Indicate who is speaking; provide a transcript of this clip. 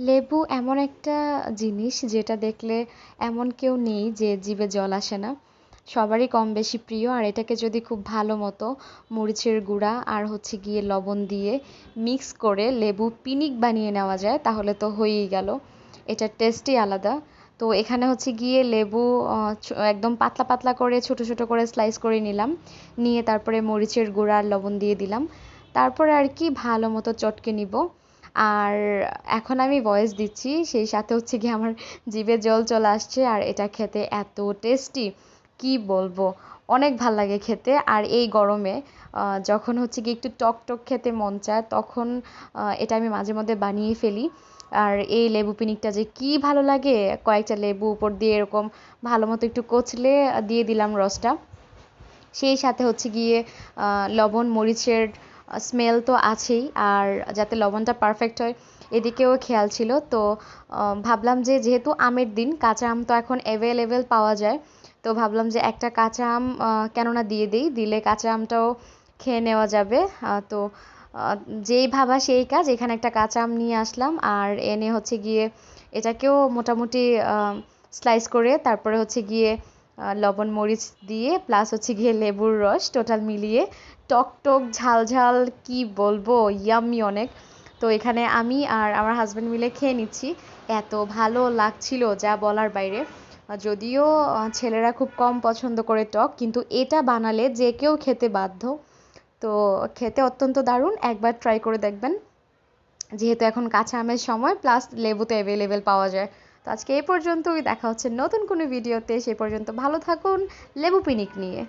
Speaker 1: লেবু এমন একটা জিনিস যেটা দেখলে এমন কেউ নেই যে জিভে জল আসে না। সবারই কম বেশি প্রিয়। আর এটাকে যদি খুব ভালো মতো মরিচের গুঁড়া আর হচ্ছে গিয়ে লবণ দিয়ে মিক্স করে লেবু পিনিক বানিয়ে নেওয়া যায়, তাহলে তো হয়েই গেল। এটার টেস্টই আলাদা। তো এখানে হচ্ছে গিয়ে লেবু একদম পাতলা পাতলা করে, ছোট ছোট করে স্লাইস করে নিলাম। নিয়ে তারপরে মরিচের গুঁড়া আর লবণ দিয়ে দিলাম। তারপরে আর কি ভালো মতো চটকে নিব। আর এখন আমি ভয়েস দিচ্ছি, সেই সাথে হচ্ছে গিয়ে আমার জিভে জল চলে আসছে আর এটা খেতে এত টেস্টি কি বলব? অনেক ভালো লাগে খেতে আর এই গরমে যখন হচ্ছে গিয়ে একটু টক টক খেতে মন চায়, তখন এটা আমি মাঝে মধ্যে বানিয়ে ফেলি। আর এই লেবু পিনিকটা যে কি ভালো লাগে, কয়েকটা লেবু উপর দিয়ে এরকম ভালো মতো একটু কচলে দিয়ে দিলাম রসটা। সেই সাথে হচ্ছে গিয়ে লবণ, মরিচের স্মেল তো আছেই, আর যাতে লবণটা পারফেক্ট হয়, এদিকেও খেয়াল ছিল। তো ভাবলাম যে যেহেতু আমের দিন, কাঁচা আম তো এখন অ্যাভেলেবেল পাওয়া যায়, তো ভাবলাম যে একটা কাঁচা আম কেননা দিয়ে দিই, দিলে কাঁচা আমটাও খেয়ে নেওয়া যাবে। তো যেই ভাবা সেই কাজ, এখানে একটা কাঁচা আম নিয়ে আসলাম, আর এনে হচ্ছে গিয়ে এটাকেও মোটামুটি স্লাইস করে, তারপরে হচ্ছে গিয়ে লবণ, মরিচ দিয়ে প্লাস হচ্ছে গিয়ে লেবুর রস টোটাল মিলিয়ে। টক টক, ঝাল ঝাল, কি বলব ইয়াম্মি অনেক। তো এখানে আমি আর আমার হাজব্যান্ড মিলে খেয়ে নিচ্ছি। এত ভালো লাগছিল যা বলার বাইরে। যদিও ছেলেরা খুব কম পছন্দ করে টক, কিন্তু এটা বানালে যে কেউ খেতে বাধ্য। তো খেতে অত্যন্ত দারুণ, একবার ট্রাই করে দেখবেন। যেহেতু এখন কাঁচা আমের সময় প্লাস লেবুতে অ্যাভেলেবেল পাওয়া যায়। তো আজকে এই পর্যন্তই, দেখা হচ্ছে নতুন কোনো ভিডিওতে, সে পর্যন্ত ভালো থাকুন, লেবু পিনিক নিয়ে।